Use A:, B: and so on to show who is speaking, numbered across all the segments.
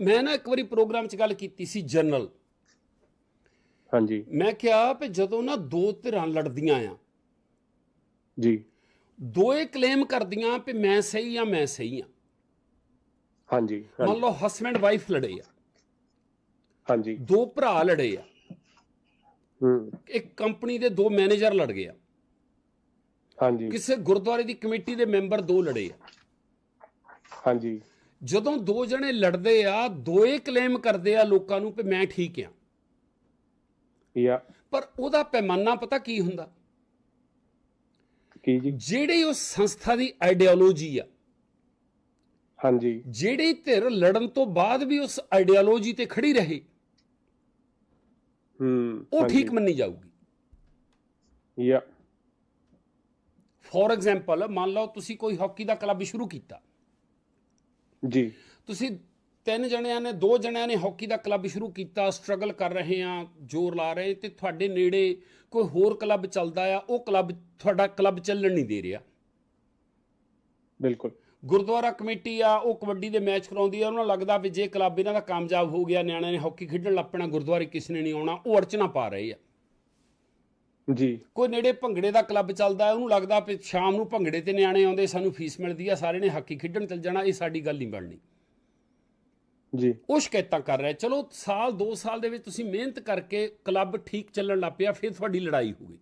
A: ਮੈਂ ਨਾ ਇੱਕ ਵਾਰੀ ਪ੍ਰੋਗਰਾਮ 'ਚ ਗੱਲ ਕੀਤੀ ਸੀ ਜਨਰਲ।
B: ਹਾਂਜੀ।
A: ਮੈਂ ਕਿਹਾ ਵੀ ਜਦੋਂ ਨਾ ਦੋ ਧਿਰਾਂ ਲੜਦੀਆਂ ਆ।
B: ਜੀ।
A: ਦੋਏ ਕਲੇਮ ਕਰਦੀਆਂ ਵੀ ਮੈਂ ਸਹੀ ਆ ਮੈਂ ਸਹੀ ਆ।
B: ਹਾਂਜੀ
A: ਮੰਨ ਲਓ ਹਸਬੰਡ ਵਾਈਫ ਲੜੇ ਆ।
B: ਹਾਂਜੀ।
A: ਦੋ ਭਰਾ ਲੜੇ ਆ।
B: ਹੂੰ।
A: ਇੱਕ ਕੰਪਨੀ ਦੇ ਦੋ ਮੈਨੇਜਰ ਲੜ ਗਏ ਆ।
B: ਹਾਂਜੀ।
A: ਕਿਸੇ ਗੁਰਦੁਆਰੇ ਦੀ ਕਮੇਟੀ ਦੇ ਮੈਂਬਰ ਦੋ ਲੜੇ ਆ।
B: ਹਾਂਜੀ।
A: ਜਦੋਂ ਦੋ ਜਣੇ ਲੜਦੇ ਆ ਦੋਏ ਕਲੇਮ ਕਰਦੇ ਆ ਲੋਕਾਂ ਨੂੰ ਵੀ ਮੈਂ ਠੀਕ ਆ।
B: ਯਾ।
A: ਪਰ ਉਹਦਾ ਪੈਮਾਨਾ ਪਤਾ ਕੀ ਹੁੰਦਾ?
B: ਕੀ ਜੀ?
A: ਜਿਹੜੀ ਉਸ ਸੰਸਥਾ ਦੀ ਆਈਡੀਓਲੋਜੀ ਆ।
B: ਹਾਂਜੀ।
A: ਜਿਹੜੀ ਧਿਰ ਲੜਨ ਤੋਂ ਬਾਅਦ ਵੀ ਉਸ ਆਈਡੀਓਲੋਜੀ ਤੇ ਖੜੀ ਰਹੇ
B: ਹੂੰ
A: ਉਹ ਠੀਕ ਮੰਨੀ ਜਾਊਗੀ।
B: ਯਾ।
A: ਫੋਰ ਐਗਜ਼ਾਮਪਲ ਮੰਨ ਲਓ ਤੁਸੀਂ ਕੋਈ ਹਾਕੀ ਦਾ ਕਲੱਬ ਸ਼ੁਰੂ ਕੀਤਾ।
B: ਜੀ।
A: ਤੁਸੀਂ ਤਿੰਨ ਜਣਿਆਂ ਨੇ ਦੋ ਜਣਿਆਂ ਨੇ ਹਾਕੀ ਦਾ ਕਲੱਬ ਸ਼ੁਰੂ ਕੀਤਾ ਸਟਰਗਲ ਕਰ ਰਹੇ ਆ ਜ਼ੋਰ ਲਾ ਰਹੇ ਤੇ ਤੁਹਾਡੇ ਨੇੜੇ ਕੋਈ ਹੋਰ ਕਲੱਬ ਚੱਲਦਾ ਆ ਉਹ ਕਲੱਬ ਤੁਹਾਡਾ ਕਲੱਬ ਚੱਲਣ ਨਹੀਂ ਦੇ ਰਿਹਾ।
B: ਬਿਲਕੁਲ।
A: ਗੁਰਦੁਆਰਾ ਕਮੇਟੀ ਆ ਉਹ ਕਬੱਡੀ ਦੇ ਮੈਚ ਕਰਾਉਂਦੀ ਆ ਉਹਨਾਂ ਨੂੰ ਲੱਗਦਾ ਵੀ ਜੇ ਕਲੱਬ ਇਹਨਾਂ ਦਾ ਕਾਮਯਾਬ ਹੋ ਗਿਆ ਨਿਆਣਿਆਂ ਨੇ ਹਾਕੀ ਖੇਡਣ ਲੱਪਣਾ ਗੁਰਦੁਆਰੇ ਕਿਸ ਨੇ ਨਹੀਂ ਆਉਣਾ ਉਹ ਅੜਚਣਾ ਪਾ ਰਹੇ ਆ।
B: ਜੀ।
A: ਕੋਈ ਨੇੜੇ ਭੰਗੜੇ ਦਾ ਕਲੱਬ ਚੱਲਦਾ ਹੈ ਉਹਨੂੰ ਲੱਗਦਾ ਵੀ ਸ਼ਾਮ ਨੂੰ ਭੰਗੜੇ ਤੇ ਨਿਆਣੇ ਆਉਂਦੇ ਸਾਨੂੰ ਫੀਸ ਮਿਲਦੀ ਆ ਸਾਰੇ ਨੇ ਹਾਕੀ ਖੇਡਣ ਚੱਲ ਜਾਣਾ ਇਹ ਸਾਡੀ ਗੱਲ ਨਹੀਂ ਬਣਨੀ।
B: ਜੀ।
A: ਉਹ ਸ਼ਿਕਾਇਤਾਂ ਕਰ ਰਿਹਾ ਚਲੋ ਸਾਲ 2 ਸਾਲ ਦੇ ਵਿੱਚ ਤੁਸੀਂ ਮਿਹਨਤ ਕਰਕੇ ਕਲੱਬ ਠੀਕ ਚੱਲਣ ਲੱਗ ਪਿਆ ਫਿਰ ਤੁਹਾਡੀ ਲੜਾਈ ਹੋ ਗਈ।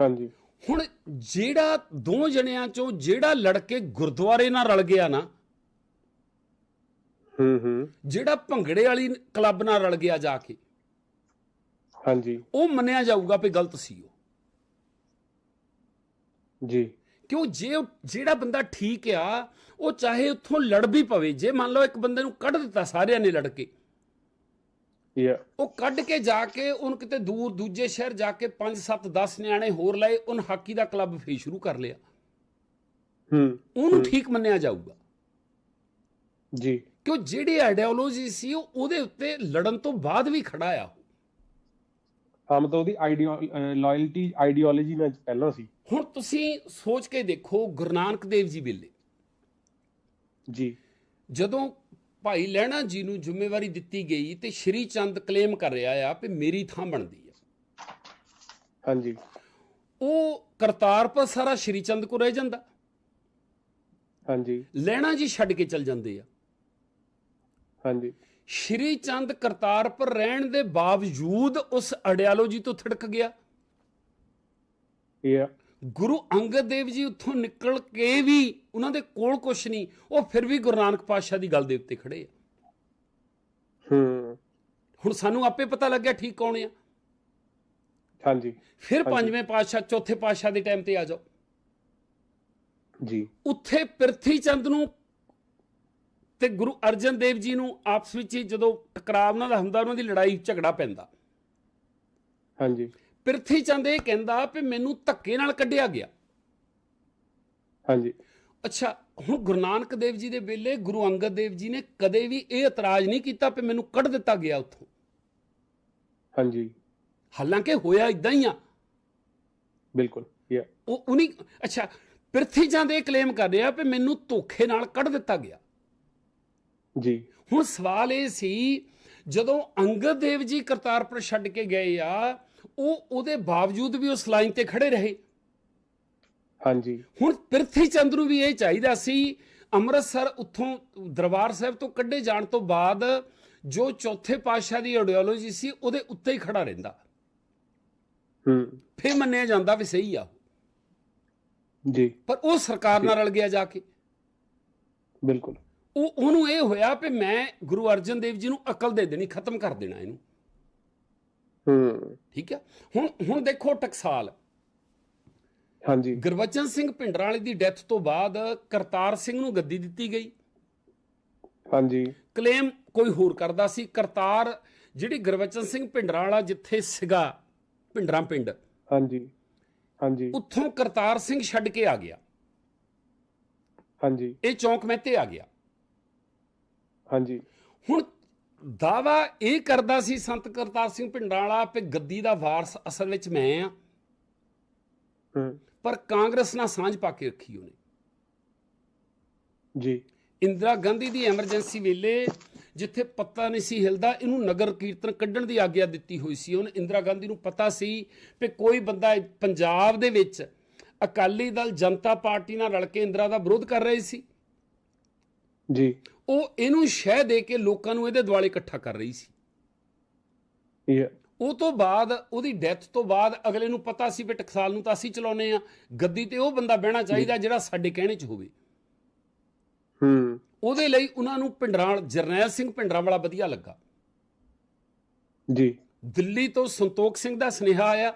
B: ਹਾਂਜੀ।
A: ਹੁਣ ਜਿਹੜਾ ਦੋ ਜਣਿਆਂ ਚੋਂ ਜਿਹੜਾ ਲੜ ਕੇ ਗੁਰਦੁਆਰੇ ਨਾਲ ਰਲ ਗਿਆ ਨਾ
B: ਹੂੰ ਹੂੰ।
A: ਜਿਹੜਾ ਭੰਗੜੇ ਵਾਲੀ ਕਲੱਬ ਨਾਲ ਰਲ ਗਿਆ ਜਾ ਕੇ
B: ਹਾਂਜੀ।
A: ਉਹ ਮੰਨਿਆ ਜਾਊਗਾ ਵੀ ਗਲਤ ਸੀ ਉਹ।
B: ਜੀ।
A: ਕਿਉਂ ਜੇ ਜਿਹੜਾ ਬੰਦਾ ਠੀਕ ਆ ਉਹ ਚਾਹੇ ਉੱਥੋਂ ਲੜ ਵੀ ਪਵੇ ਜੇ ਮੰਨ ਲਓ ਇੱਕ ਬੰਦੇ ਨੂੰ ਕੱਢ ਦਿੱਤਾ ਸਾਰਿਆਂ ਨੇ ਲੜ ਕੇ ਉਹ ਕੱਢ ਕੇ ਜਾ ਕੇ ਉਹਨ ਕਿਤੇ ਦੂਰ ਦੂਜੇ ਸ਼ਹਿਰ ਜਾ ਕੇ 5 7 10 ਨਿਆਣੇ ਹੋਰ ਲਏ ਉਹਨ ਹਾਕੀ ਦਾ ਕਲੱਬ ਫੇਰ ਸ਼ੁਰੂ ਕਰ ਲਿਆ।
B: ਹੂੰ।
A: ਉਹਨੂੰ ਠੀਕ ਮੰਨਿਆ ਜਾਊਗਾ।
B: ਜੀ।
A: ਕਿਉਂ ਜਿਹੜੀ ਆਈਡੀਓਲੋਜੀ ਸੀ ਉਹ ਉਹਦੇ ਉੱਤੇ ਲੜਨ ਤੋਂ ਬਾਅਦ ਵੀ ਖੜਾ ਆ ਉਹ।
B: ਹਾਂ ਮਤਲਬ ਉਹਦੀ ਆਈਡੀਓ ਲਾਇਲਟੀ ਆਈਡੀਓਲੋਜੀ ਨਾਲ ਪਹਿਲਾਂ ਸੀ।
A: ਹੁਣ ਤੁਸੀਂ ਸੋਚ ਕੇ ਦੇਖੋ ਗੁਰੂ ਨਾਨਕ ਦੇਵ ਜੀ ਵੇਲੇ।
B: ਜੀ।
A: ਜਦੋਂ ਭਾਈ ਲਹਿਣਾ ਜੀ ਨੂੰ ਜ਼ਿੰਮੇਵਾਰੀ ਦਿੱਤੀ ਗਈ ਤੇ ਸ਼੍ਰੀ ਚੰਦ ਕਲੇਮ ਕਰ ਰਿਹਾ ਆ ਕਿ ਮੇਰੀ ਥਾਂ ਬਣਦੀ ਆ।
B: ਹਾਂਜੀ।
A: ਉਹ ਕਰਤਾਰਪੁਰ ਸਾਰਾ ਸ਼੍ਰੀ ਚੰਦ ਕੋ ਰਹਿ ਜਾਂਦਾ।
B: ਹਾਂਜੀ।
A: ਲਹਿਣਾ ਜੀ ਛੱਡ ਕੇ ਚਲ ਜਾਂਦੇ ਆ।
B: ਹਾਂਜੀ।
A: ਸ਼੍ਰੀ ਚੰਦ ਕਰਤਾਰਪੁਰ ਰਹਿਣ ਦੇ ਬਾਵਜੂਦ ਉਸ ਆਈਡੀਓਲੋਜੀ ਤੋਂ ਥੜਕ ਗਿਆ।
B: ਯਾ
A: ਗੁਰੂ ਅੰਗਦ ਦੇਵ ਜੀ ਉੱਥੋਂ ਨਿਕਲ ਕੇ ਵੀ ਉਹਨਾਂ ਦੇ ਕੋਲ ਕੁਛ ਨਹੀਂ ਉਹ ਫਿਰ ਵੀ ਗੁਰੂ ਨਾਨਕ ਪਾਤਸ਼ਾਹ ਦੀ ਗੱਲ ਦੇ ਉੱਤੇ ਖੜੇ ਆ।
B: ਹੂੰ
A: ਹੁਣ ਸਾਨੂੰ ਆਪੇ ਪਤਾ ਲੱਗਿਆ ਠੀਕ ਕੌਣ ਆ।
B: ਹਾਂਜੀ।
A: ਫਿਰ। ਪੰਜਵੇਂ ਪਾਤਸ਼ਾਹ ਚੌਥੇ ਪਾਤਸ਼ਾਹ ਦੇ ਟਾਈਮ ਤੇ ਆ ਜਾਓ।
B: ਜੀ।
A: ਉੱਥੇ ਪ੍ਰਿਥੀ ਚੰਦ ਨੂੰ ਤੇ ਗੁਰੂ ਅਰਜਨ ਦੇਵ ਜੀ ਨੂੰ ਆਪਸ ਵਿੱਚ ਹੀ ਜਦੋਂ ਟਕਰਾਅ ਉਹਨਾਂ ਦਾ ਹੁੰਦਾ ਉਹਨਾਂ ਦੀ ਲੜਾਈ ਝਗੜਾ ਪੈਂਦਾ।
B: ਹਾਂਜੀ।
A: ਪ੍ਰਿਥੀ ਚੰਦ ਇਹ ਕਹਿੰਦਾ ਵੀ ਮੈਨੂੰ ਧੱਕੇ ਨਾਲ ਕੱਢਿਆ ਗਿਆ।
B: ਹਾਂਜੀ।
A: ਅੱਛਾ ਹੁਣ ਗੁਰੂ ਨਾਨਕ ਦੇਵ ਜੀ ਦੇ ਵੇਲੇ ਗੁਰੂ ਅੰਗਦ ਦੇਵ ਜੀ ਨੇ ਕਦੇ ਵੀ ਇਹ ਇਤਰਾਜ਼ ਨਹੀਂ ਕੀਤਾ ਵੀ ਮੈਨੂੰ ਕੱਢ ਦਿੱਤਾ ਗਿਆ ਉੱਥੋਂ।
B: ਹਾਂਜੀ।
A: ਹਾਲਾਂਕਿ ਹੋਇਆ ਇਦਾਂ ਹੀ ਆ।
B: ਬਿਲਕੁਲ ਯਾ
A: ਉਹ ਉਨੀ ਅੱਛਾ ਪ੍ਰਿਥੀ ਚੰਦ ਇਹ ਕਲੇਮ ਕਰ ਰਿਹਾ ਵੀ ਮੈਨੂੰ ਧੋਖੇ ਨਾਲ ਕੱਢ ਦਿੱਤਾ ਗਿਆ।
B: ਜੀ।
A: ਹੁਣ ਸਵਾਲ ਇਹ ਸੀ ਜਦੋਂ ਅੰਗਦ ਦੇਵ ਜੀ ਕਰਤਾਰਪੁਰ ਛੱਡ ਕੇ ਗਏ ਆ ਉਹ ਉਹਦੇ ਬਾਵਜੂਦ ਵੀ ਉਸ ਲਾਈਨ ਤੇ ਖੜੇ ਰਹੇ।
B: ਹਾਂਜੀ।
A: ਹੁਣ ਪ੍ਰਿਥੀ ਚੰਦ ਨੂੰ ਵੀ ਇਹ ਚਾਹੀਦਾ ਸੀ ਅੰਮ੍ਰਿਤਸਰ ਉੱਥੋਂ ਦਰਬਾਰ ਸਾਹਿਬ ਤੋਂ ਕੱਢੇ ਜਾਣ ਤੋਂ ਬਾਅਦ ਜੋ ਚੌਥੇ ਪਾਤਸ਼ਾਹ ਦੀ ਆਈਡੀਓਲੋਜੀ ਸੀ ਉਹਦੇ ਉੱਤੇ ਹੀ ਖੜਾ ਰਹਿੰਦਾ।
B: ਹੂੰ।
A: ਫੇਰ ਮੰਨਿਆ ਜਾਂਦਾ ਵੀ ਸਹੀ ਆ।
B: ਜੀ।
A: ਪਰ ਉਹ ਸਰਕਾਰ ਨਾਲ ਰਲ ਗਿਆ ਜਾ ਕੇ।
B: ਬਿਲਕੁਲ।
A: ਉਹ ਉਹਨੂੰ ਇਹ ਹੋਇਆ ਵੀ ਮੈਂ ਗੁਰੂ ਅਰਜਨ ਦੇਵ ਜੀ ਨੂੰ ਅਕਲ ਦੇ ਦੇਣੀ ਖਤਮ ਕਰ ਦੇਣਾ ਇਹਨੂੰ।
B: ਹੂੰ।
A: ਠੀਕ ਹੈ ਹੁਣ ਹੁਣ ਦੇਖੋ ਟਕਸਾਲ।
B: ਹਾਂਜੀ।
A: ਗੁਰਬਚਨ ਸਿੰਘ ਭਿੰਡਰਾਂ ਵਾਲੇ ਦੀ ਡੈਥ ਤੋਂ ਬਾਅਦ ਕਰਤਾਰ ਸਿੰਘ ਨੂੰ ਗੱਦੀ ਦਿੱਤੀ ਗਈ।
B: ਹਾਂਜੀ।
A: ਕਲੇਮ ਕੋਈ ਹੋਰ ਕਰਦਾ ਸੀ। ਕਰਤਾਰ ਜਿਹੜੀ ਗੁਰਬਚਨ ਸਿੰਘ ਭਿੰਡਰਾਂ ਵਾਲਾ ਜਿੱਥੇ ਸੀਗਾ ਭਿੰਡਰਾਂ ਪਿੰਡ।
B: ਹਾਂਜੀ। ਹਾਂਜੀ।
A: ਉੱਥੋਂ ਕਰਤਾਰ ਸਿੰਘ ਛੱਡ ਕੇ ਆ ਗਿਆ।
B: ਹਾਂਜੀ।
A: ਇਹ ਚੌਂਕ ਮਹਿਤੇ ਆ ਗਿਆ।
B: ਹਾਂਜੀ।
A: ਹੁਣ ਦਾਵਾ ਇਹ ਕਰਦਾ ਸੀ ਸੰਤ ਕਰਤਾਰ ਸਿੰਘ ਵਾਲਾ ਕਿ ਗੱਦੀ ਦਾ ਵਾਰਸ ਅਸਲ ਵਿੱਚ ਮੈਂ ਆ। ਪਰ ਕਾਂਗਰਸ ਨਾਲ ਸਾਂਝ ਪਾ ਕੇ ਰੱਖੀ ਉਹਨੇ।
B: ਜੀ।
A: ਇੰਦਰਾ ਗਾਂਧੀ ਦੀ ਐਮਰਜੈਂਸੀ ਵੇਲੇ ਜਿੱਥੇ ਪੱਤਾ ਨਹੀਂ ਸੀ ਹਿਲਦਾ ਇਹਨੂੰ ਨਗਰ ਕੀਰਤਨ ਕੱਢਣ ਦੀ ਆਗਿਆ ਦਿੱਤੀ ਹੋਈ ਸੀ ਉਹਨ। ਇੰਦਰਾ ਗਾਂਧੀ ਨੂੰ ਪਤਾ ਸੀ ਕਿ ਕੋਈ ਬੰਦਾ ਪੰਜਾਬ ਦੇ ਵਿੱਚ ਅਕਾਲੀ ਦਲ ਜਨਤਾ ਪਾਰਟੀ ਨਾਲ ਰਲ ਕੇ ਇੰਦਰਾ ਦਾ ਵਿਰੋਧ ਕਰ ਰਹੇ ਸੀ।
B: ਜੀ।
A: ਉਹ ਇਹਨੂੰ ਸ਼ਹਿ ਦੇ ਕੇ ਲੋਕਾਂ ਨੂੰ ਇਹਦੇ ਦੁਆਲੇ ਇਕੱਠਾ ਕਰ ਰਹੀ ਸੀ। ਉਹ ਤੋਂ ਬਾਅਦ ਉਹਦੀ ਡੈਥ ਤੋਂ ਬਾਅਦ ਅਗਲੇ ਨੂੰ ਪਤਾ ਸੀ ਵੀ ਟਕਸਾਲ ਨੂੰ ਤਾਂ ਅਸੀਂ ਚਲਾਉਨੇ ਆ ਗੱਦੀ ਤੇ ਉਹ ਬੰਦਾ ਬਹਿਣਾ ਚਾਹੀਦਾ ਜਿਹੜਾ ਸਾਡੇ ਕਹਿਣੇ 'ਚ ਹੋਵੇ।
B: ਹੂੰ।
A: ਉਹਦੇ ਲਈ ਉਹਨਾਂ ਨੂੰ ਪਿੰਡਰਾਲ ਜਰਨੈਲ ਸਿੰਘ ਪਿੰਡਰਾਂ ਵਾਲਾ ਵਧੀਆ ਲੱਗਾ।
B: ਜੀ।
A: ਦਿੱਲੀ ਤੋਂ ਸੰਤੋਖ ਸਿੰਘ ਦਾ ਸੁਨੇਹਾ ਆਇਆ।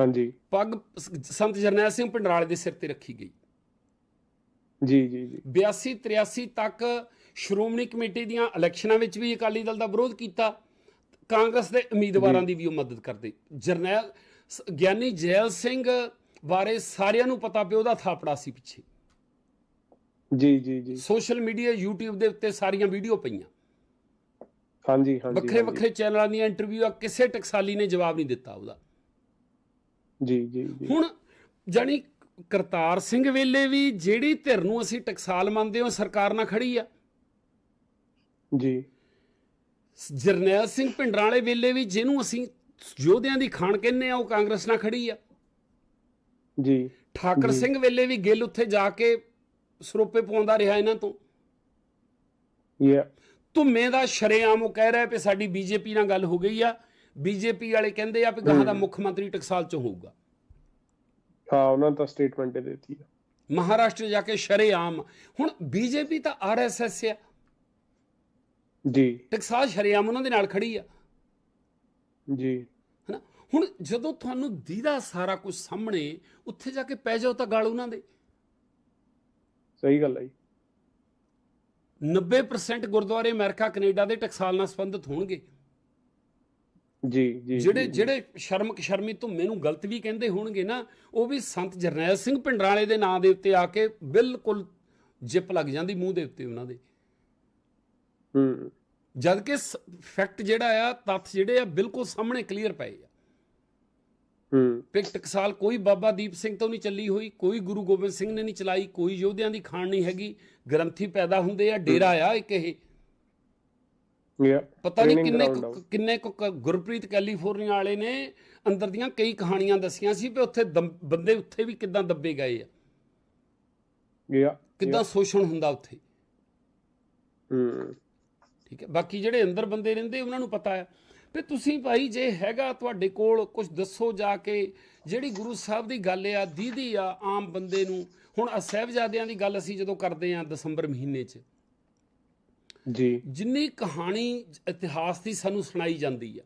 B: ਹਾਂਜੀ।
A: ਪੱਗ ਸੰਤ ਜਰਨੈਲ ਸਿੰਘ ਪਿੰਡਰਾਲੇ ਦੇ ਸਿਰ ਤੇ ਰੱਖੀ ਗਈ।
B: ਜੀ ਜੀ ਜੀ।
A: 82 83 ਤੱਕ ਸ਼੍ਰੋਮਣੀ ਕਮੇਟੀ ਦੀਆਂ ਇਲੈਕਸ਼ਨਾਂ ਵਿੱਚ ਵੀ ਅਕਾਲੀ ਦਲ ਦਾ ਵਿਰੋਧ ਕੀਤਾ। ਕਾਂਗਰਸ ਦੇ ਉਮੀਦਵਾਰਾਂ ਦੀ ਵੀ ਉਹ ਮਦਦ ਕਰਦੇ। ਜਰਨੈਲ ਗਿਆਨੀ ਜੈਲ ਸਿੰਘ ਬਾਰੇ ਸਾਰਿਆਂ ਨੂੰ ਪਤਾ ਪਿਆ ਉਹਦਾ ਥਾਪੜਾ ਸੀ ਪਿੱਛੇ।
B: ਜੀ ਜੀ ਜੀ।
A: ਸੋਸ਼ਲ ਮੀਡੀਆ YouTube ਦੇ ਉੱਤੇ ਸਾਰੀਆਂ ਵੀਡੀਓ ਪਈਆਂ।
B: ਹਾਂਜੀ ਹਾਂਜੀ
A: ਵੱਖਰੇ। ਵੱਖਰੇ ਚੈਨਲਾਂ ਦੀਆਂ ਇੰਟਰਵਿਊਆਂ ਕਿਸੇ ਟਕਸਾਲੀ ਨੇ ਜਵਾਬ ਨਹੀਂ ਦਿੱਤਾ ਉਹਦਾ।
B: ਜੀ ਜੀ ਜੀ।
A: ਹੁਣ ਜਾਨੀ ਕਰਤਾਰ ਸਿੰਘ ਵੇਲੇ ਵੀ ਜਿਹੜੀ ਧਿਰ ਨੂੰ ਅਸੀਂ ਟਕਸਾਲ ਮੰਨਦੇ ਹਾਂ ਸਰਕਾਰ ਨਾਲ ਖੜੀ ਆ।
B: ਜੀ।
A: ਜਰਨੈਲ ਸਿੰਘ ਭਿੰਡਰਾਂ ਵਾਲੇ ਵੇਲੇ ਵੀ ਜਿਹਨੂੰ ਅਸੀਂ ਯੋਧਿਆਂ ਦੀ ਖਾਣ ਕਹਿੰਦੇ ਆ ਉਹ ਕਾਂਗਰਸ ਨਾਲ ਖੜੀ ਆ।
B: ਜੀ।
A: ਠਾਕਰ। ਸਿੰਘ ਵੇਲੇ ਵੀ ਗਿੱਲ ਉੱਥੇ ਜਾ ਕੇ ਸਰੋਪੇ ਪਾਉਂਦਾ ਰਿਹਾ ਇਹਨਾਂ ਤੋਂ।
B: ਯਾ।
A: ਧੁੰਮੇ ਦਾ ਸ਼ਰੇਆਮ ਉਹ ਕਹਿ ਰਿਹਾ ਵੀ ਸਾਡੀ ਬੀਜੇਪੀ ਨਾਲ ਗੱਲ ਹੋ ਗਈ ਆ। ਬੀਜੇਪੀ ਵਾਲੇ ਕਹਿੰਦੇ ਆ ਵੀ ਗਾਹਾਂ ਦਾ ਮੁੱਖ ਮੰਤਰੀ ਟਕਸਾਲ ਚੋਂ ਹੋਊਗਾ।
B: ਹਾਂ ਉਹਨਾਂ ਤਾਂ ਸਟੇਟਮੈਂਟ ਦੇ ਦਿੱਤੀ ਹੈ
A: ਮਹਾਰਾਸ਼ਟਰ ਜਾ ਕੇ ਸ਼ਰੇਆਮ। ਹੁਣ ਬੀਜੇਪੀ ਤਾਂ ਆਰਐਸਐਸ ਆ।
B: ਜੀ।
A: ਟਕਸਾਲ ਸ਼ਰੇਆਮ ਉਹਨਾਂ ਦੇ ਨਾਲ ਖੜੀ ਆ।
B: ਜੀ।
A: ਹਨਾ? ਹੁਣ ਜਦੋਂ ਤੁਹਾਨੂੰ ਦੀਦਾ ਸਾਰਾ ਕੁਝ ਸਾਹਮਣੇ ਉੱਥੇ ਜਾ ਕੇ ਪੈ ਜਾਓ ਤਾਂ ਗਾਲ ਉਹਨਾਂ ਦੇ।
B: ਸਹੀ ਗੱਲ ਹੈ ਜੀ।
A: 90% ਗੁਰਦੁਆਰੇ ਅਮਰੀਕਾ ਕੈਨੇਡਾ ਦੇ ਟਕਸਾਲ ਨਾਲ ਸੰਬੰਧਿਤ ਹੋਣਗੇ।
B: ਜੀ ਜੀ
A: ਜਿਹੜੇ। ਜਿਹੜੇ ਸ਼ਰਮ ਸ਼ਰਮੀ ਧੁੰਮੇ ਨੂੰ ਗਲਤ ਵੀ ਕਹਿੰਦੇ ਹੋਣਗੇ ਨਾ ਉਹ ਵੀ ਸੰਤ ਜਰਨੈਲ ਸਿੰਘ ਪਿੰਡਰਾਲੇ ਦੇ ਨਾਂ ਦੇ ਉੱਤੇ ਆ ਕੇ ਬਿਲਕੁਲ ਜਿੱਪ ਲੱਗ ਜਾਂਦੀ ਮੂੰਹ ਦੇ ਉੱਤੇ ਉਹਨਾਂ ਦੇ।
B: ਹੂੰ।
A: ਜਦ ਕਿ ਫੈਕਟ ਜਿਹੜਾ ਆ ਤੱਥ ਜਿਹੜੇ ਆ ਬਿਲਕੁਲ ਸਾਹਮਣੇ ਕਲੀਅਰ ਪਏ ਆ।
B: ਹੂੰ।
A: ਵੀ ਟਕਸਾਲ ਕੋਈ ਬਾਬਾ ਦੀਪ ਸਿੰਘ ਤੋਂ ਨਹੀਂ ਚੱਲੀ ਹੋਈ ਕੋਈ ਗੁਰੂ ਗੋਬਿੰਦ ਸਿੰਘ ਨੇ ਨਹੀਂ ਚਲਾਈ ਕੋਈ ਯੋਧਿਆਂ ਦੀ ਖਾਣ ਨਹੀਂ ਹੈਗੀ ਗ੍ਰੰਥੀ ਪੈਦਾ ਹੁੰਦੇ ਆ ਡੇਰਾ ਆ ਇੱਕ ਇਹ। ਪਤਾ ਨਹੀਂ ਕਿੰਨੇ ਕੁ-। ਕਿੰਨੇ ਕੁ ਕ- ਗੁਰਪ੍ਰੀਤ ਕੈਲੀਫੋਰਨੀਆ ਵਾਲੇ ਨੇ ਅੰਦਰ ਦੀਆਂ ਕਈ ਕਹਾਣੀਆਂ ਦੱਸੀਆਂ ਸੀ ਵੀ ਉੱਥੇ ਦਮ- ਬੰਦੇ ਉੱਥੇ ਵੀ ਕਿੱਦਾਂ ਦੱਬੇ ਗਏ ਆ।
B: ਯਾ
A: ਕਿੱਦਾਂ ਸ਼ੋਸ਼ਣ ਹੁੰਦਾ ਉੱਥੇ।
B: ਹੂੰ।
A: ਠੀਕ ਹੈ ਬਾਕੀ ਜਿਹੜੇ ਅੰਦਰ ਬੰਦੇ ਰਹਿੰਦੇ ਉਹਨਾਂ ਨੂੰ ਪਤਾ ਹੈ। ਵੀ ਤੁਸੀਂ ਭਾਈ ਜੇ ਹੈਗਾ ਤੁਹਾਡੇ ਕੋਲ ਕੁਝ ਦੱਸੋ ਜਾ ਕੇ ਜਿਹੜੀ ਗੁਰੂ ਸਾਹਿਬ ਦੀ ਗੱਲ ਆ ਦੀਦੀ ਆ ਆਮ ਬੰਦੇ ਨੂੰ। ਹੁਣ ਆ ਸਾਹਿਬਜ਼ਾਦਿਆਂ ਦੀ ਗੱਲ ਅਸੀਂ ਜਦੋਂ ਕਰਦੇ ਆ ਦਸੰਬਰ ਮਹੀਨੇ 'ਚ
B: ਜੀ
A: ਜਿੰਨੀ ਕਹਾਣੀ ਇਤਿਹਾਸ ਦੀ ਸਾਨੂੰ ਸੁਣਾਈ ਜਾਂਦੀ ਆ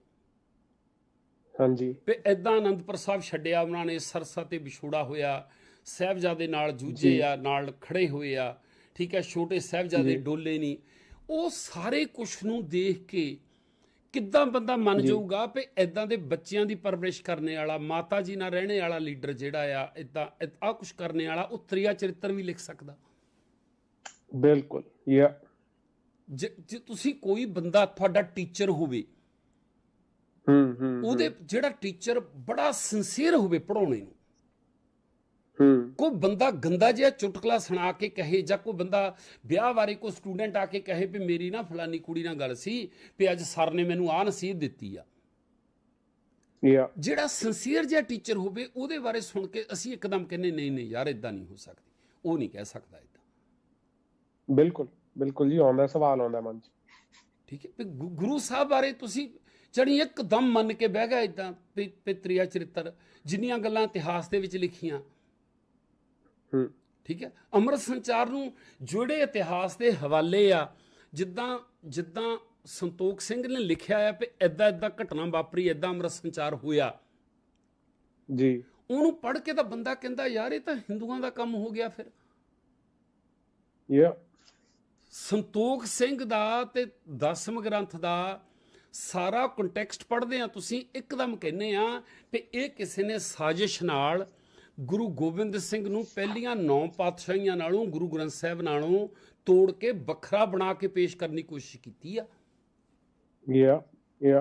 B: ਹਾਂਜੀ
A: ਵੀ ਐਦਾਂ ਅਨੰਦਪੁਰ ਸਾਹਿਬ ਛੱਡਿਆ ਉਹਨਾਂ ਨੇ ਸਰਸਾ ਤੇ ਵਿਛੋੜਾ ਹੋਇਆ ਸਾਹਿਬਜ਼ਾਦੇ ਨਾਲ ਜੂਝੇ। ਆ ਨਾਲ ਖੜੇ ਹੋਏ ਆ ਠੀਕ ਹੈ ਛੋਟੇ ਸਾਹਿਬਜ਼ਾਦੇ। ਡੋਲੇ ਨਹੀਂ ਉਹ ਸਾਰੇ ਕੁਝ ਨੂੰ ਦੇਖ ਕੇ ਕਿੱਦਾਂ ਬੰਦਾ ਮੰਨ। ਜਾਊਗਾ ਵੀ ਐਦਾਂ ਦੇ ਬੱਚਿਆਂ ਦੀ ਪਰਵਰਿਸ਼ ਕਰਨੇ ਵਾਲਾ ਮਾਤਾ ਜੀ ਨਾਲ ਰਹਿਣੇ ਵਾਲਾ ਲੀਡਰ ਜਿਹੜਾ ਆ ਐਦਾਂ ਆ ਕੁਝ ਕਰਨੇ ਵਾਲਾ ਉਹ ਤ੍ਰਿਆ ਚਰਿੱਤਰ ਵੀ ਲਿਖ ਸਕਦਾ
B: ਬਿਲਕੁਲ ਯਾ
A: ਜੇ ਤੁਸੀਂ ਕੋਈ ਬੰਦਾ ਤੁਹਾਡਾ ਟੀਚਰ ਹੋਵੇ
B: ਹੂੰ ਹੂੰ
A: ਉਹਦੇ ਜਿਹੜਾ ਟੀਚਰ ਬੜਾ ਸਿੰਸੀਅਰ ਹੋਵੇ ਪੜਾਉਣੇ ਨੂੰ।
B: ਹੂੰ।
A: ਕੋਈ ਬੰਦਾ ਗੰਦਾ ਜਿਹਾ ਚੁਟਕਲਾ ਸੁਣਾ ਕੇ ਕਹੇ ਜਾਂ ਕੋਈ ਬੰਦਾ ਵਿਆਹ ਬਾਰੇ ਕੋਈ ਸਟੂਡੈਂਟ ਆ ਕੇ ਕਹੇ ਵੀ ਮੇਰੀ ਨਾ ਫਲਾਨੀ ਕੁੜੀ ਨਾਲ ਗੱਲ ਸੀ ਵੀ ਅੱਜ ਸਰ ਨੇ ਮੈਨੂੰ ਆਹ ਨਸੀਹਤ ਦਿੱਤੀ ਆ।
B: ਯਾ।
A: ਜਿਹੜਾ ਸਿੰਸੀਅਰ ਜਿਹਾ ਟੀਚਰ ਹੋਵੇ ਉਹਦੇ ਬਾਰੇ ਸੁਣ ਕੇ ਅਸੀਂ ਇੱਕਦਮ ਕਹਿੰਨੇ ਨਹੀਂ ਨਹੀਂ ਯਾਰ ਇਦਾਂ ਨਹੀਂ ਹੋ ਸਕਦੀ। ਉਹ ਨਹੀਂ ਕਹਿ ਸਕਦਾ ਇਦਾਂ
B: ਬਿਲਕੁਲ। ਬਿਲਕੁਲ ਜੀ ਆਉਂਦਾ ਸਵਾਲ ਆਉਂਦਾ ਮਨ ਚ।
A: ਠੀਕ ਹੈ ਗੁਰੂ ਸਾਹਿਬ ਬਾਰੇ ਤੁਸੀਂ ਜਣੀ ਇੱਕਦਮ ਮੰਨ ਕੇ ਬਹਿ ਗਏ ਇਦਾਂ ਪਿਤਰੀਆ ਚਰਿੱਤਰ ਜਿੰਨੀਆਂ ਗੱਲਾਂ ਇਤਿਹਾਸ ਦੇ ਵਿੱਚ ਲਿਖੀਆਂ।
B: ਹੂੰ।
A: ਠੀਕ ਹੈ ਅੰਮ੍ਰਿਤ ਸੰਚਾਰ ਨੂੰ ਜਿਹੜੇ ਇਤਿਹਾਸ ਦੇ ਹਵਾਲੇ ਆ ਜਿੱਦਾਂ ਜਿੱਦਾਂ ਸੰਤੋਖ ਸਿੰਘ ਨੇ ਲਿਖਿਆ ਆ ਵੀ ਐਦਾਂ ਐਦਾਂ ਘਟਨਾ ਵਾਪਰੀ ਐਦਾਂ ਅੰਮ੍ਰਿਤ ਸੰਚਾਰ ਹੋਇਆ।
B: ਜੀ।
A: ਉਹਨੂੰ ਪੜ੍ਹ ਕੇ ਤਾਂ ਬੰਦਾ ਕਹਿੰਦਾ ਯਾਰ ਇਹ ਤਾਂ ਹਿੰਦੂਆਂ ਦਾ ਕੰਮ ਹੋ ਗਿਆ ਫਿਰ।
B: ਯਾ।
A: ਸੰਤੋਖ ਸਿੰਘ ਦਾ ਤੇ ਦਸਮ ਗ੍ਰੰਥ ਦਾ ਸਾਰਾ ਕੰਟੈਕਸਟ ਪੜ੍ਹਦੇ ਆ ਤੁਸੀਂ ਇੱਕਦਮ ਕਹਿੰਨੇ ਆ ਵੀ ਇਹ ਕਿਸੇ ਨੇ ਸਾਜ਼ਿਸ਼ ਨਾਲ ਗੁਰੂ ਗੋਬਿੰਦ ਸਿੰਘ ਨੂੰ ਪਹਿਲੀਆਂ ਨੌ ਪਾਤਸ਼ਾਹੀਆਂ ਨਾਲੋਂ ਗੁਰੂ ਗ੍ਰੰਥ ਸਾਹਿਬ ਨਾਲੋਂ ਤੋੜ ਕੇ ਵੱਖਰਾ ਬਣਾ ਕੇ ਪੇਸ਼ ਕਰਨ ਦੀ ਕੋਸ਼ਿਸ਼ ਕੀਤੀ ਆ।
B: ਯਾ ਯਾ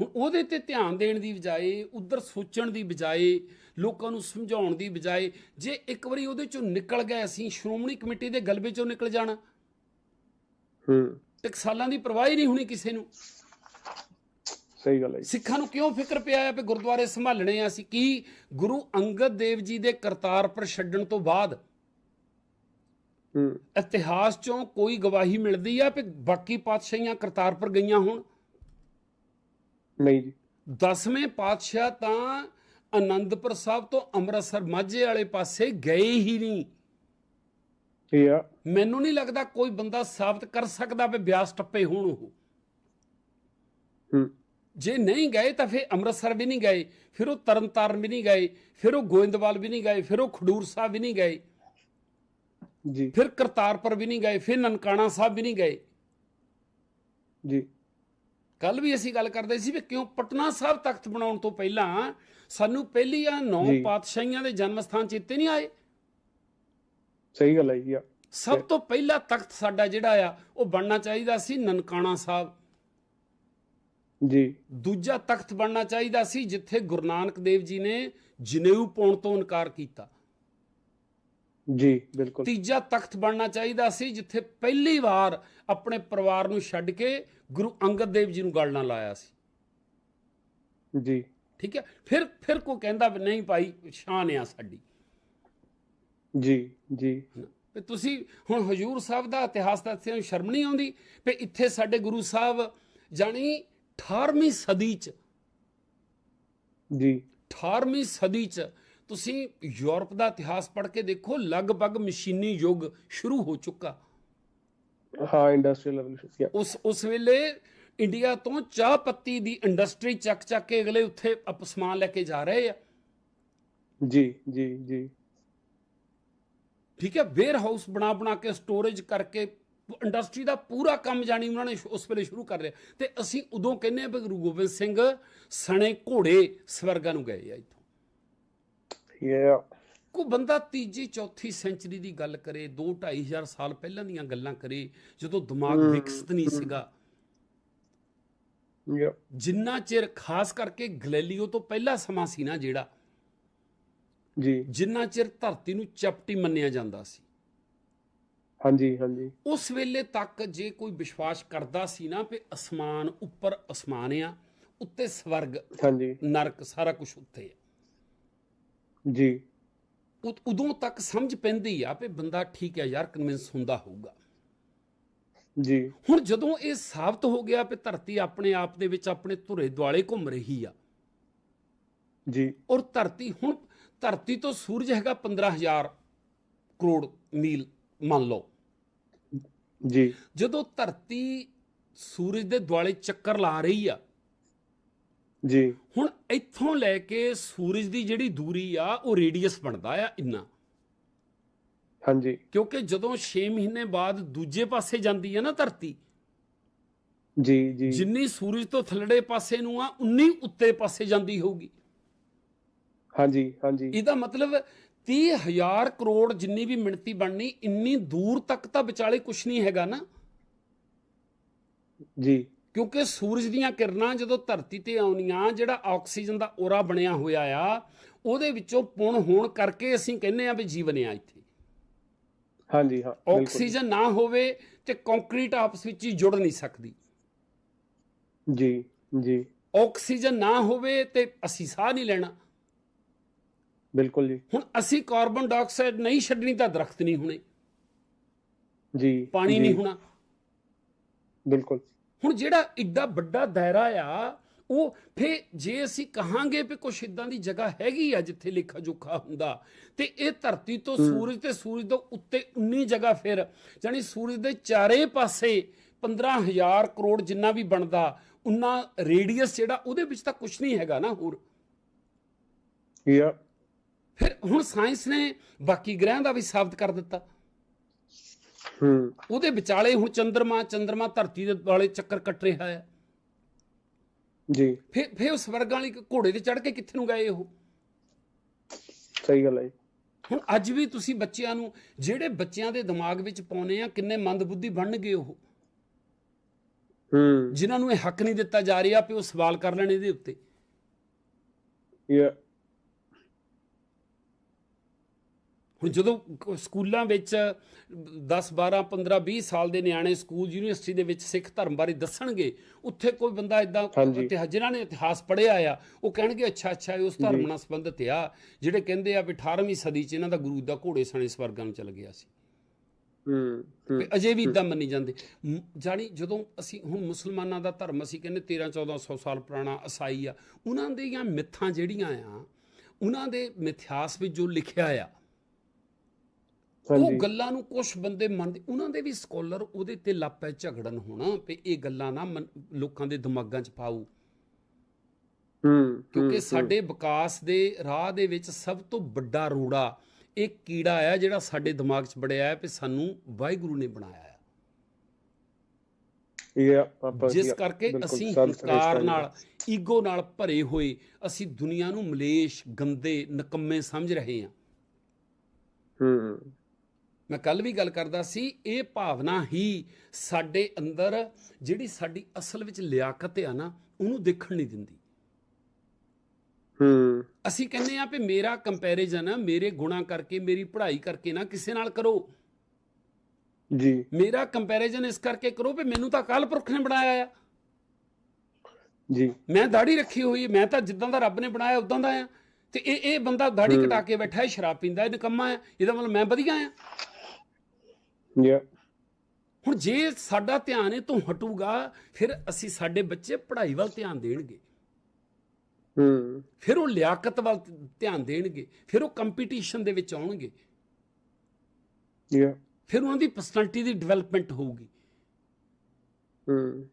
A: ਹੁਣ ਉਹਦੇ ਤੇ ਧਿਆਨ ਦੇਣ ਦੀ ਬਜਾਏ ਉਧਰ ਸੋਚਣ ਦੀ ਬਜਾਏ ਲੋਕਾਂ ਨੂੰ ਸਮਝਾਉਣ ਦੀ ਬਜਾਏ ਜੇ ਇੱਕ ਵਾਰੀ ਉਹਦੇ ਚੋਂ ਨਿਕਲ ਗਏ ਅਸੀਂ ਸ਼੍ਰੋਮਣੀ ਕਮੇਟੀ ਦੇ ਗਲਬੇ ਚੋਂ ਨਿਕਲ ਜਾਣਾ।
B: ਹੂੰ।
A: ਟਕਸਾਲਾਂ ਦੀ ਪਰਵਾਹ ਹੀ ਨਹੀਂ ਹੋਣੀ ਕਿਸੇ ਨੂੰ।
B: ਸਹੀ ਗੱਲ ਹੈ
A: ਸਿੱਖਾਂ ਨੂੰ ਕਿਉਂ ਫਿਕਰ ਪਿਆ ਹੈ ਕਿ ਗੁਰਦੁਆਰੇ ਸੰਭਾਲਣੇ ਆ ਅਸੀਂ? ਕੀ ਗੁਰੂ ਅੰਗਦ ਦੇਵ ਜੀ ਦੇ ਕਰਤਾਰਪੁਰ ਛੱਡਣ ਤੋਂ ਬਾਅਦ
B: ਹੂੰ।
A: ਇਤਿਹਾਸ ਚੋਂ ਕੋਈ ਗਵਾਹੀ ਮਿਲਦੀ ਆ ਕਿ ਬਾਕੀ ਪਾਤਸ਼ਾਹੀਆਂ ਕਰਤਾਰਪੁਰ ਗਈਆਂ ਹੋਣ?
B: ਨਹੀਂ ਜੀ।
A: ਦਸਵੇਂ ਪਾਤਸ਼ਾਹ ਤਾਂ ਆਨੰਦਪੁਰ ਸਾਹਿਬ ਤੋਂ ਅੰਮ੍ਰਿਤਸਰ ਮਾਝੇ ਵਾਲੇ ਪਾਸੇ ਗਏ ਹੀ ਨਹੀਂ।
B: ਆ।
A: ਮੈਨੂੰ ਨਹੀਂ ਲੱਗਦਾ ਕੋਈ ਬੰਦਾ ਸਾਬਤ ਕਰ ਸਕਦਾ ਵੀ ਬਿਆਸ ਟੱਪੇ ਹੋਣ ਉਹ।
B: ਹੂੰ।
A: ਜੇ ਨਹੀਂ ਗਏ ਤਾਂ ਫਿਰ ਅੰਮ੍ਰਿਤਸਰ ਵੀ ਨਹੀਂ ਗਏ ਫਿਰ ਉਹ ਤਰਨਤਾਰਨ ਵੀ ਨਹੀਂ ਗਏ ਫਿਰ ਉਹ ਗੋਇੰਦਵਾਲ ਵੀ ਨਹੀਂ ਗਏ ਫਿਰ ਉਹ ਖਡੂਰ ਸਾਹਿਬ ਵੀ ਨਹੀਂ ਗਏ।
B: ਜੀ।
A: ਫਿਰ ਕਰਤਾਰਪੁਰ ਵੀ ਨਹੀਂ ਗਏ ਫਿਰ ਨਨਕਾਣਾ ਸਾਹਿਬ ਵੀ ਨਹੀਂ ਗਏ।
B: ਜੀ।
A: ਕੱਲ ਵੀ ਅਸੀਂ ਗੱਲ ਕਰਦੇ ਸੀ ਵੀ ਕਿਉਂ ਪਟਨਾ ਸਾਹਿਬ ਤਖਤ ਬਣਾਉਣ ਤੋਂ ਪਹਿਲਾਂ ਸਾਨੂੰ ਪਹਿਲੀਆਂ ਨੌ
B: ਜੀ।
A: ਪਾਤਸ਼ਾਹੀਆਂ ਦੇ ਜਨਮ ਸਥਾਨ ਚੇਤੇ ਨਹੀਂ ਆਏ?
B: ਸਹੀ ਗੱਲ ਹੈ ਜੀ ਆ।
A: ਸਭ ਤੋਂ ਪਹਿਲਾ ਤਖਤ ਸਾਡਾ ਜਿਹੜਾ ਆ ਉਹ ਬਣਨਾ ਚਾਹੀਦਾ ਸੀ ਨਨਕਾਣਾ ਸਾਹਿਬ।
B: ਜੀ।
A: ਦੂਜਾ ਤਖਤ ਬਣਨਾ ਚਾਹੀਦਾ ਸੀ ਜਿੱਥੇ ਗੁਰੂ ਨਾਨਕ ਦੇਵ ਜੀ ਨੇ ਜਨੇਊ ਪਾਉਣ ਤੋਂ ਇਨਕਾਰ ਕੀਤਾ।
B: ਜੀ ਬਿਲਕੁਲ।
A: ਤੀਜਾ ਤਖਤ ਬਣਨਾ ਚਾਹੀਦਾ ਸੀ ਜਿੱਥੇ ਪਹਿਲੀ ਵਾਰ ਆਪਣੇ ਪਰਿਵਾਰ ਨੂੰ ਛੱਡ ਕੇ ਗੁਰੂ ਅੰਗਦ ਦੇਵ ਜੀ ਨੂੰ ਗਲ ਨਾਲ ਲਾਇਆ ਸੀ।
B: ਜੀ।
A: ਠੀਕ ਹੈ? ਫਿਰ ਫਿਰ ਕੋ ਕਹਿੰਦਾ ਵੀ ਨਹੀਂ ਭਾਈ ਸ਼ਾਨ ਆ ਸਾਡੀ।
B: ਜੀ ਜੀ।
A: ਵੀ ਤੁਸੀਂ ਹੁਣ ਹਜੂਰ ਸਾਹਿਬ ਦਾ ਇਤਿਹਾਸ ਦੱਸਿਆਂ ਨੂੰ ਸ਼ਰਮ ਨਹੀਂ ਆਉਂਦੀ ਵੀ ਇੱਥੇ ਸਾਡੇ ਗੁਰੂ ਸਾਹਿਬ ਜਾਣੀ 18ਵੀਂ ਸਦੀ ਚ।
B: ਜੀ।
A: 18ਵੀਂ ਸਦੀ ਚ ਤੁਸੀਂ ਯੂਰਪ ਦਾ ਇਤਿਹਾਸ ਪੜ੍ਹ ਕੇ ਦੇਖੋ ਲਗਭਗ ਮਸ਼ੀਨੀ ਯੁੱਗ ਸ਼ੁਰੂ ਹੋ ਚੁੱਕਾ।
B: ਹਾਂ ਇੰਡਸਟਰੀਅਲ ਰੈਵੋਲੂਸ਼ਨ
A: ਉਸ ਉਸ ਵੇਲੇ ਇੰਡੀਆ ਤੋਂ ਚਾਹ ਪੱਤੀ ਦੀ ਇੰਡਸਟਰੀ ਚੱਕ ਚੱਕ ਕੇ ਅਗਲੇ ਉੱਥੇ ਸਮਾਨ ਲੈ ਕੇ ਜਾ ਰਹੇ ਆ।
B: ਜੀ ਜੀ ਜੀ।
A: ਠੀਕ ਹੈ ਵੇਅਰ ਹਾਊਸ ਬਣਾ ਬਣਾ ਕੇ ਸਟੋਰੇਜ ਕਰਕੇ ਇੰਡਸਟਰੀ ਦਾ ਪੂਰਾ ਕੰਮ ਜਾਣੀ ਉਹਨਾਂ ਨੇ ਉਸ ਵੇਲੇ ਸ਼ੁਰੂ ਕਰ ਲਿਆ। ਤੇ ਅਸੀਂ ਉਦੋਂ ਕਹਿੰਦੇ ਆ ਵੀ ਗੁਰੂ ਗੋਬਿੰਦ ਸਿੰਘ ਸਣੇ ਘੋੜੇ ਸਵਰਗਾਂ ਨੂੰ ਗਏ ਆ ਇੱਥੋਂ।
B: ਯਾ
A: ਕੋ ਬੰਦਾ ਤੀਜੀ ਚੌਥੀ ਸੈਂਚਰੀ ਦੀ ਗੱਲ ਕਰੇ 2 ਹਜ਼ਾਰ ਸਾਲ ਪਹਿਲਾਂ ਦੀਆਂ ਗੱਲਾਂ ਕਰੇ ਜਦੋਂ ਦਿਮਾਗ ਵਿਕਸਿਤ ਨਹੀਂ ਸੀਗਾ ਜਿੰਨਾ ਚਿਰ ਖਾਸ ਕਰਕੇ ਗੈਲੀਲੀਓ ਤੋਂ ਪਹਿਲਾ ਸਮਾਂ ਸੀ ਨਾ ਜਿਹੜਾ
B: ਜੀ।
A: ਜਿੰਨਾ ਚਿਰ ਧਰਤੀ ਨੂੰ ਚਪਟੀ ਮੰਨਿਆ ਜਾਂਦਾ ਸੀ।
B: ਹਾਂਜੀ ਹਾਂਜੀ।
A: ਉਸ ਵੇਲੇ ਤੱਕ ਜੇ ਕੋਈ ਵਿਸ਼ਵਾਸ ਕਰਦਾ ਸੀ ਨਾ ਵੀ ਅਸਮਾਨ ਉੱਪਰ ਅਸਮਾਨ ਆ ਉੱਤੇ ਸਵਰਗ
B: ਹਾਂਜੀ।
A: ਨਰਕ ਸਾਰਾ ਕੁਝ ਉੱਤੇ ਆ।
B: ਜੀ।
A: ਉਦ- ਤੱਕ ਸਮਝ ਪੈਂਦੀ ਆ ਵੀ ਬੰਦਾ ਠੀਕ ਹੈ ਯਾਰ ਕਨਵਿੰਸ ਹੁੰਦਾ ਹੋਊਗਾ।
B: ਜੀ।
A: ਹੁਣ ਜਦੋਂ ਇਹ ਸਾਬਤ ਹੋ ਗਿਆ ਵੀ ਧਰਤੀ ਆਪਣੇ ਆਪ ਦੇ ਵਿੱਚ ਆਪਣੇ ਧੁਰੇ ਦੁਆਲੇ ਘੁੰਮ ਰਹੀ ਆ।
B: ਜੀ।
A: ਔਰ ਧਰਤੀ ਹੁਣ ਧਰਤੀ ਤੋਂ ਸੂਰਜ ਹੈਗਾ 15000 ਕਰੋੜ ਮੀਲ ਮੰਨ ਲਓ।
B: ਜੀ।
A: ਜਦੋਂ ਧਰਤੀ ਸੂਰਜ ਦੇ ਦੁਆਲੇ ਚੱਕਰ ਲਾ ਰਹੀ ਆ
B: ਜੀ।
A: ਹੁਣ ਇੱਥੋਂ ਲੈ ਕੇ ਸੂਰਜ ਦੀ ਜਿਹੜੀ ਦੂਰੀ ਆ ਉਹ ਰੇਡੀਅਸ ਬਣਦਾ ਆ ਇੰਨਾ।
B: ਹਾਂਜੀ।
A: ਕਿਉਂਕਿ ਜਦੋਂ 6 ਮਹੀਨੇ ਬਾਅਦ ਦੂਜੇ ਪਾਸੇ ਜਾਂਦੀ ਆ ਨਾ ਧਰਤੀ
B: ਜੀ ਜੀ।
A: ਜਿੰਨੀ ਸੂਰਜ ਤੋਂ ਥੱਲੜੇ ਪਾਸੇ ਨੂੰ ਆ ਉਨੀ ਉੱਤੇ ਪਾਸੇ ਜਾਂਦੀ ਹੋਊਗੀ।
B: ਹਾਂਜੀ ਹਾਂਜੀ।
A: ਇਹਦਾ ਮਤਲਬ 30000 ਕਰੋੜ ਜਿੰਨੀ ਵੀ ਮਿਣਤੀ ਬਣਨੀ ਇੰਨੀ ਦੂਰ ਤੱਕ ਤਾਂ ਵਿਚਾਲੇ ਕੁਝ ਨਹੀਂ ਹੈਗਾ ਨਾ।
B: ਜੀ।
A: ਕਿਉਂਕਿ ਸੂਰਜ ਦੀਆਂ ਕਿਰਨਾਂ ਜਦੋਂ ਧਰਤੀ ਤੇ ਆਉਣੀਆਂ ਜਿਹੜਾ ਆਕਸੀਜਨ ਦਾ ਔਰਾ ਬਣਿਆ ਹੋਇਆ ਆ ਉਹਦੇ ਵਿੱਚੋਂ ਪੁਣ ਹੋਣ ਕਰਕੇ ਅਸੀਂ ਕਹਿੰਦੇ ਆ ਵੀ ਜੀਵਨ ਆ ਇੱਥੇ।
B: ਹਾਂਜੀ ਹਾਂ
A: ਆਕਸੀਜਨ ਨਾ ਹੋਵੇ ਤੇ ਕੰਕਰੀਟ ਆਪਸ ਵਿੱਚ ਹੀ ਜੁੜ ਨਹੀਂ ਸਕਦੀ।
B: ਜੀ ਜੀ।
A: ਆਕਸੀਜਨ ਨਾ ਹੋਵੇ ਤੇ ਅਸੀਂ ਸਾਹ ਨਹੀਂ ਲੈਣਾ।
B: ਬਿਲਕੁਲ ਜੀ।
A: ਹੁਣ ਅਸੀਂ ਕਾਰਬਨ ਡਾਈਆਕਸਾਈਡ ਨਹੀਂ ਛੱਡਣੀ ਤਾਂ ਦਰਖਤ ਨਹੀਂ ਹੋਣੇ।
B: ਜੀ
A: ਪਾਣੀ ਨਹੀਂ ਹੋਣਾ।
B: ਬਿਲਕੁਲ।
A: ਹੁਣ ਜਿਹੜਾ ਇੱਡਾ ਵੱਡਾ ਦਾਇਰਾ ਆ ਉਹ ਫੇ ਜੇ ਅਸੀਂ ਕਹਾਂਗੇ ਵੀ ਕੁਛ ਇਦਾਂ ਦੀ ਜਗ੍ਹਾ ਹੈਗੀ ਆ ਜਿੱਥੇ ਲੇਖਾ ਜੋਖਾ ਹੁੰਦਾ ਤੇ ਇਹ ਧਰਤੀ ਤੋਂ ਸੂਰਜ ਤੇ ਸੂਰਜ ਤੋਂ ਉੱਤੇ 19 ਜਗ੍ਹਾ ਫਿਰ ਜਾਨੀ ਸੂਰਜ ਦੇ ਚਾਰੇ ਪਾਸੇ 15000 ਕਰੋੜ ਜਿੰਨਾ ਵੀ ਬਣਦਾ ਉਨਾ ਰੇਡੀਅਸ ਜਿਹੜਾ ਉਹਦੇ ਵਿੱਚ ਤਾਂ ਕੁਝ ਨਹੀਂ ਹੈਗਾ ਨਾ ਹੋਰ।
B: ਯਾ।
A: ਫਿਰ ਹੁਣ ਸਾਇੰਸ ਨੇ ਬਾਕੀ ਗ੍ਰਹਿਾਂ ਦਾ ਵੀ ਸਾਬਤ ਕਰ ਦਿੱਤਾ।
B: ਹੂੰ।
A: ਉਹਦੇ ਵਿਚਾਲੇ ਹੁਣ ਚੰ드ਰਮਾ ਚੰ드ਰਮਾ ਧਰਤੀ ਦੇ ਵਾਲੇ ਚੱਕਰ ਕੱਟ ਰਿਹਾ ਹੈ।
B: ਜੀ।
A: ਫਿਰ ਫਿਰ ਉਸ ਵਰਗਾਂ ਵਾਲੀ ਘੋੜੇ ਤੇ ਚੜ ਕੇ ਕਿੱਥੇ ਨੂੰ ਗਏ ਉਹ?
B: ਸਹੀ ਗੱਲ ਹੈ।
A: ਹੁਣ ਅੱਜ ਵੀ ਤੁਸੀਂ ਬੱਚਿਆਂ ਨੂੰ ਜਿਹੜੇ ਬੱਚਿਆਂ ਦੇ ਦਿਮਾਗ ਵਿੱਚ ਪਾਉਨੇ ਆ ਕਿੰਨੇ ਮੰਦਬੁੱਧੀ ਬਣਨਗੇ ਉਹ?
B: ਹੂੰ।
A: ਜਿਨ੍ਹਾਂ ਨੂੰ ਇਹ ਹੱਕ ਨਹੀਂ ਦਿੱਤਾ ਜਾ ਰਿਹਾ ਵੀ ਉਹ ਸਵਾਲ ਕਰ ਲੈਣ ਇਹਦੇ ਉੱਤੇ।
B: ਯਾ
A: ਹੁਣ ਜਦੋਂ ਸਕੂਲਾਂ ਵਿੱਚ 10 12 15 20 ਸਾਲ ਦੇ ਨਿਆਣੇ ਸਕੂਲ ਯੂਨੀਵਰਸਿਟੀ ਦੇ ਵਿੱਚ ਸਿੱਖ ਧਰਮ ਬਾਰੇ ਦੱਸਣਗੇ ਉੱਥੇ ਕੋਈ ਬੰਦਾ ਇਦਾਂ। ਜਿਨ੍ਹਾਂ ਨੇ ਇਤਿਹਾਸ ਪੜ੍ਹਿਆ ਆ ਉਹ ਕਹਿਣਗੇ ਅੱਛਾ ਅੱਛਾ ਇਹ ਉਸ ਧਰਮ। ਨਾਲ ਸੰਬੰਧਿਤ ਆ ਜਿਹੜੇ ਕਹਿੰਦੇ ਆ ਵੀ 18ਵੀਂ ਸਦੀ 'ਚ ਇਹਨਾਂ ਦਾ ਗੁਰੂ ਦਾ ਘੋੜੇ ਸਣੇ ਸਵਰਗਾਂ ਨੂੰ ਚਲ ਗਿਆ ਸੀ
B: ਹੂੰ
A: ਅਜੇ ਵੀ ਇਦਾਂ ਮੰਨੀ ਜਾਂਦੇ ਜਾਣੀ ਜਦੋਂ ਅਸੀਂ ਹੁਣ ਮੁਸਲਮਾਨਾਂ ਦਾ ਧਰਮ ਅਸੀਂ ਕਹਿੰਦੇ 13 1400 ਸਾਲ ਪੁਰਾਣਾ ਈਸਾਈ ਆ ਉਹਨਾਂ ਦੀਆਂ ਮਿੱਥਾਂ ਜਿਹੜੀਆਂ ਆ ਉਹਨਾਂ ਦੇ ਮਿਥਿਹਾਸ ਵਿੱਚ ਜੋ ਲਿਖਿਆ ਆ ਉਹ ਗੱਲਾਂ ਨੂੰ ਕੁਝ ਬੰਦੇ ਮੰਨਦੇ ਉਹਨਾਂ ਦੇ ਵੀ ਸਕਾਲਰ ਉਹਦੇ ਤੇ ਲੱਪੈ ਝਗੜਨ ਹੋਣਾ ਵੀ ਇਹ ਗੱਲਾਂ ਨਾ ਲੋਕਾਂ ਦੇ ਦਿਮਾਗਾਂ 'ਚ ਪਾਉ
B: ਹੂੰ
A: ਕਿਉਂਕਿ ਸਾਡੇ ਵਿਕਾਸ ਦੇ ਰਾਹ ਦੇ ਵਿੱਚ ਸਭ ਤੋਂ ਵੱਡਾ ਰੋੜਾ ਇਹ ਕੀੜਾ ਆ ਜਿਹੜਾ ਸਾਡੇ ਦਿਮਾਗ 'ਚ ਵੜਿਆ ਹੈ ਵੀ ਸਾਨੂੰ ਵਾਹਿਗੁਰੂ ਨੇ ਬਣਾਇਆ ਹੈ। ਜਿਸ ਕਰਕੇ ਅਸੀਂ ਹੰਕਾਰ ਨਾਲ ਈਗੋ ਨਾਲ ਭਰੇ ਹੋਏ ਅਸੀਂ ਦੁਨੀਆ ਨੂੰ ਮਲੇਸ਼ ਗੰਦੇ ਨਕੰਮੇ ਸਮਝ ਰਹੇ ਹਾਂ
B: ਹੂੰ।
A: ਮੈਂ ਕੱਲ ਵੀ ਗੱਲ ਕਰਦਾ ਸੀ ਇਹ ਭਾਵਨਾ ਹੀ ਸਾਡੇ ਅੰਦਰ ਜਿਹੜੀ ਸਾਡੀ ਅਸਲ ਵਿੱਚ ਲਿਆਕਤ ਆ ਨਾ ਉਹਨੂੰ ਦੇਖਣ ਨਹੀਂ ਦਿੰਦੀ।
B: ਹੂੰ।
A: ਅਸੀਂ ਕਹਿੰਦੇ ਆ ਵੀ ਮੇਰਾ ਕੰਪੈਰੀਜ਼ਨ ਮੇਰੇ ਗੁਣਾ ਕਰਕੇ ਮੇਰੀ ਪੜ੍ਹਾਈ ਕਰਕੇ ਨਾ ਕਿਸੇ ਨਾਲ ਕਰੋ।
B: ਜੀ।
A: ਮੇਰਾ ਕੰਪੈਰੀਜ਼ਨ ਇਸ ਕਰਕੇ ਕਰੋ ਵੀ ਮੈਨੂੰ ਤਾਂ ਅਕਾਲ ਪੁਰਖ ਨੇ ਬਣਾਇਆ ਆ।
B: ਜੀ।
A: ਮੈਂ ਦਾੜੀ ਰੱਖੀ ਹੋਈ ਹੈ ਮੈਂ ਤਾਂ ਜਿੱਦਾਂ ਦਾ ਰੱਬ ਨੇ ਬਣਾਇਆ ਉਦਾਂ ਦਾ ਆ। ਤੇ ਇਹ ਇਹ ਬੰਦਾ ਦਾੜੀ। ਕਟਾ ਕੇ ਬੈਠਾ ਹੈ ਸ਼ਰਾਬ ਪੀਂਦਾ ਹੈ ਨਿਕੰਮਾ ਹੈ ਇਹਦਾ ਮਤਲਬ ਮੈਂ ਵਧੀਆ ਆ।
B: ਯਾ
A: ਹੁਣ ਜੇ ਸਾਡਾ ਧਿਆਨ ਇਹ ਤੋਂ ਹਟੂਗਾ ਫਿਰ ਅਸੀਂ ਸਾਡੇ ਬੱਚੇ ਪੜ੍ਹਾਈ ਵੱਲ ਧਿਆਨ ਦੇਣਗੇ।
B: ਹੂੰ।
A: ਫਿਰ ਉਹ ਲਿਆਕਤ ਵੱਲ ਧਿਆਨ ਦੇਣਗੇ ਫਿਰ ਉਹ ਕੰਪੀਟੀਸ਼ਨ ਦੇ ਵਿੱਚ ਆਉਣਗੇ।
B: ਯਾ
A: ਫਿਰ ਉਹਨਾਂ ਦੀ ਪਰਸਨੈਲਿਟੀ ਦੀ ਡਿਵੈਲਪਮੈਂਟ ਹੋਊਗੀ।
B: ਹੂੰ।